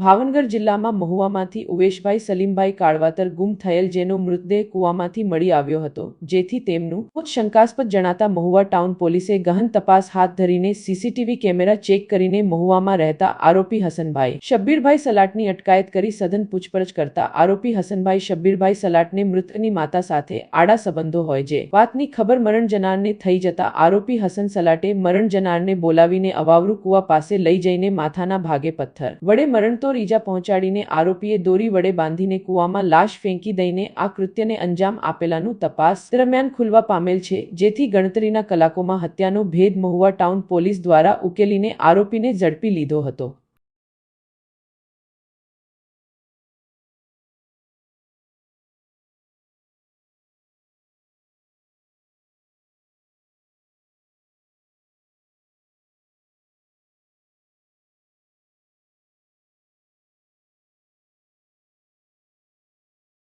ભાવનગર જિલ્લામાં મહુવામાંથી ઉવેશભાઈ, સલીમભાઈ કાળવાતર ગુમ થયેલ જેનો મૃતદેહ કૂવામાંથી મળી આવ્યો હતો, જેથી તેમનું શંકાસ્પદ જણાતા મહુવા ટાઉન પોલીસે ગહન તપાસ હાથ ધરીને સીસીટીવી કેમેરા ચેક કરીને મહુવામાં રહેતા આરોપી હસનભાઈ શબ્બીરભાઈ સલાટની અટકાયત કરી સઘન પૂછપરછ કરતા આરોપી હસનભાઈ શબ્બીરભાઈ સલાટને મૃતની માતા સાથે આડા સંબંધો હોય જે વાતની ખબર મરણ જનારને થઈ જતા આરોપી હસન સલાટે મરણ જનારને બોલાવીને અવાવરુ કુવા પાસે લઈ જઈને માથાના ભાગે પથ્થર વડે મરણતોર ઈજા પહોંચાડીને આરોપીએ દોરી વડે બાંધીને કુવામાં લાશ ફેંકી દઈને આ કૃત્યને અંજામ આપેલાનું તપાસ દરમિયાન ખુલવા પામેલ છે, જેથી ગણતરીના કલાકોમાં હત્યાનો ભેદ મહુવા ટાઉન પોલીસ દ્વારા ઉકેલીને આરોપીને ઝડપી લીધો હતો.